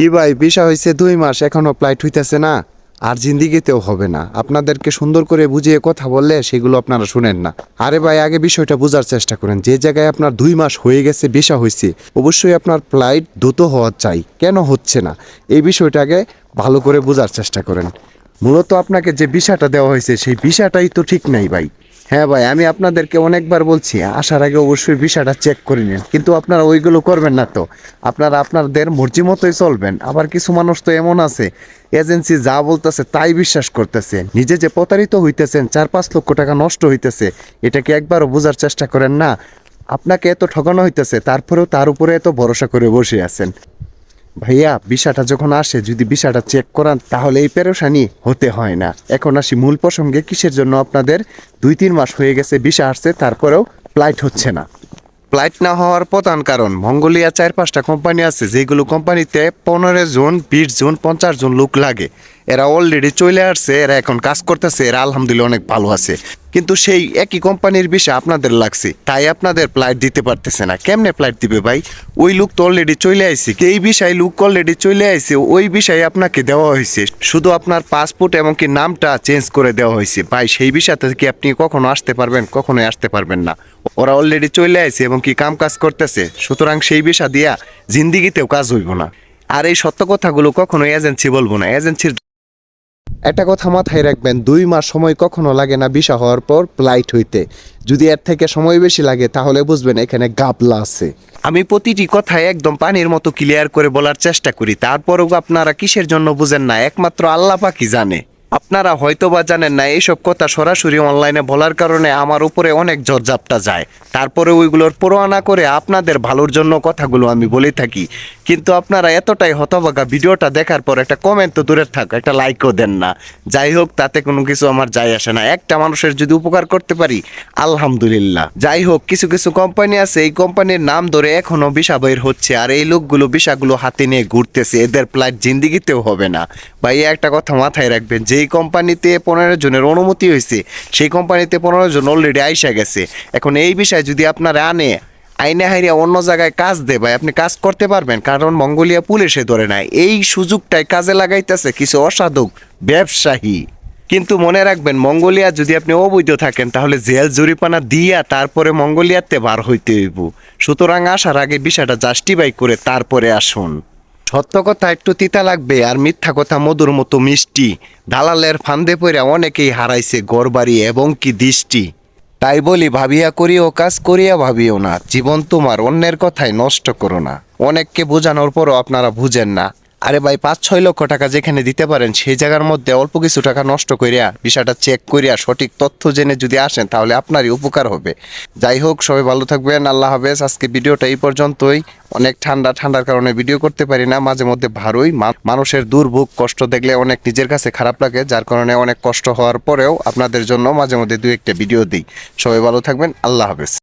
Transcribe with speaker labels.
Speaker 1: কি ভাই বিষয় হয়েছে দুই মাস এখনও ফ্লাইট হইতেছে না। আর জিন্দিগিতেও হবে না। আপনাদেরকে সুন্দর করে বুঝিয়ে কথা বললে সেগুলো আপনারা শুনেন না। আরে ভাই, আগে বিষয়টা বোঝার চেষ্টা করেন। যে জায়গায় আপনার দুই মাস হয়ে গেছে বিষা হয়েছে অবশ্যই আপনার ফ্লাইট দ্রুত হওয়া চাই। কেন হচ্ছে না? এই বিষয়টাকে ভালো করে বোঝার চেষ্টা করেন। মূলত আপনাকে যে বিষাটা দেওয়া হয়েছে, সেই বিষাটাই তো ঠিক নাই ভাই। হ্যাঁ ভাই, আমি আপনাদেরকে অনেকবার বলছি, আসার আগে অবশ্যই বিষয়টা চেক করে নিন। কিন্তু আপনারা ওইগুলো করবেন না তো। আপনারা আপনাদের মর্জি মতোই চলবেন। আবার কিছু মানুষ তো এমন আছে, এজেন্সি যা বলতেছে তাই বিশ্বাস করতেছে। নিজে যে প্রতারিত হইতেছেন, চার পাঁচ লক্ষ টাকা নষ্ট হইতেছে, এটাকে একবারও বোঝার চেষ্টা করেন না। আপনাকে এত ঠকানো হইতেছে, তারপরেও তার উপরে এত ভরসা করে বসে আছেন। ভাইয়া, বিষাটা যখন আসে, যদি বিষাটা চেক করান, তাহলে এই পেরেশানি হতে হয় না। এখন আসি মূল প্রসঙ্গে, কিসের জন্য আপনাদের দুই তিন মাস হয়ে গেছে বিষা আসছে, তারপরেও ফ্লাইট হচ্ছে না। ফ্লাইট না হওয়ার প্রধান কারণ, মঙ্গোলিয়া চার পাঁচটা কোম্পানি আছে, যেগুলো কোম্পানিতে পনেরো জন, বিশ জন, পঞ্চাশ জন লোক লাগে। এরা অলরেডি চলে আসছে, এরা এখন কাজ করতেছে, এরা আলহামদুলিল্লাহ অনেক ভালো আছে। কিন্তু সেই একই কোম্পানির বিষয় আপনাদের লাগছে। তাই আপনাদের ফ্লাইট দিতে পারতেছে না। কেমনে ফ্লাইট দিবে ভাই? ওই লোক তো অলরেডি চলে আইছে। এই বিষয় লোক অলরেডি চলে আইছে। ওই বিষয়ে আপনাকে দেওয়া হয়েছে শুধু আপনার পাসপোর্ট এবং কি নামটা চেঞ্জ করে দেওয়া হয়েছে ভাই, সেই বিষয়তে কি আপনি কখনো আসতে পারবেন, কখনোই আসতে পারবেন না। ওরা অলরেডি চলে আইছে এবং কি কাম কাজ করতেছে। সুতরাং সেই বিষয় দিয়া জিন্দিগিতেও কাজ হইব না। আর এই সত্য কথাগুলো কখনো এজেন্সি বলব না। এজেন্সির একটা কথা মাথায় রাখবেন, দুই মাস সময় কখনো লাগে না বিষা হওয়ার পর ফ্লাইট হইতে। যদি এর থেকে সময় বেশি লাগে, তাহলে বুঝবেন এখানে গাবলা আছে। আমি প্রতিটি কথায় একদম পানির মতো ক্লিয়ার করে বলার চেষ্টা করি, তারপরও আপনারা কিসের জন্য বুঝেন না, একমাত্র আল্লাহ পাকি জানে। আপনারা হয়তো বা জানেন না, এইসব কথা সরাসরি অনলাইনে বলার কারণে আমার উপরে অনেক ঝড়ঝাপটা যায়। তারপরে ওইগুলোর পরোয়া না করে আপনাদের ভালোর জন্য কথাগুলো আমি বলে থাকি। কিন্তু আপনারা এতটাই হতভাগা ভিডিওটা দেখার পর একটা কমেন্ট তো দূরে থাক, একটা লাইকও দেন না। যাই হোক, তাতে কোনো কিছু আমার যায় আসে না। একটা মানুষের যদি উপকার করতে পারি, আলহামদুলিল্লাহ। যাই হোক, কিছু কিছু কোম্পানি আছে, এই কোম্পানির নাম ধরে এখনও বিষা বের হচ্ছে, আর এই লোকগুলো বিষাগুলো হাতে নিয়ে ঘুরতেছে। এদের ফ্লাইট জিন্দিগিতেও হবে না। ভাই একটা কথা মাথায় রাখবেন যেই কোম্পানিতে পনেরো জনের অনুমতি হয়েছে। সেই কোম্পানিতে পনেরো জন অলরেডি আইসা গেছে। এখন এই বিষয়ে যদি আপনারা আনে, আইনে হাইরিয়া অন্য জায়গায় কাজ দে ভাই আপনি কাজ করতে পারবেন। কারণ মঙ্গোলিয়া পুলিশে ধরে নাই। এই সুযোগটাই কাজে লাগাইতেছে কিছু অসাধু ব্যবসায়ী। কিন্তু মনে রাখবেন, মঙ্গোলিয়া যদি আপনি অবৈধ থাকেন, তাহলে জেল জরিপানা দিয়া তারপরে মঙ্গোলিয়াতে বার হইতে হইব। সুতরাং আসার আগে বিষয়টা জাস্টিফাই করে তারপরে আসুন। সত্য কথা একটু তিতা লাগবে আর মিথ্যা কথা মধুর মতো মিষ্টি। দালালের ফান্দে পড়ে অনেকেই হারাইছে গড়বাড়ি এবং কি দৃষ্টি। তাই বলি, ভাবিয়া করিও, কাজ করিয়া ভাবিও না। জীবন তোমার অন্যের কথায় নষ্ট করো না। অনেককে বোঝানোর পরও আপনারা বুঝেন না। আরে ভাই, পাঁচ, ছয় লক্ষ টাকা যেখানে দিতে পারেন, সেই জায়গার মধ্যে অল্প কিছু টাকা নষ্ট করিয়া, বিষয়টা চেক করিয়া সঠিক তথ্য জেনে যদি আসেন, তাহলে আপনারই উপকার হবে। যাই হোক, সবাই ভালো থাকবেন, আল্লাহ হাফেজ। আজকে ভিডিওটা এই পর্যন্তই। অনেক ঠান্ডা, ঠান্ডার কারণে ভিডিও করতে পারি না, মাঝে মধ্যে ভারই। মানুষের দুর্ভোগ, কষ্ট দেখলে অনেক নিজের কাছে খারাপ লাগে, যার কারণে অনেক কষ্ট হওয়ার পরেও আপনাদের জন্য মাঝে মধ্যে দু একটা ভিডিও দিই। সবাই ভালো থাকবেন, আল্লাহ হাফেজ।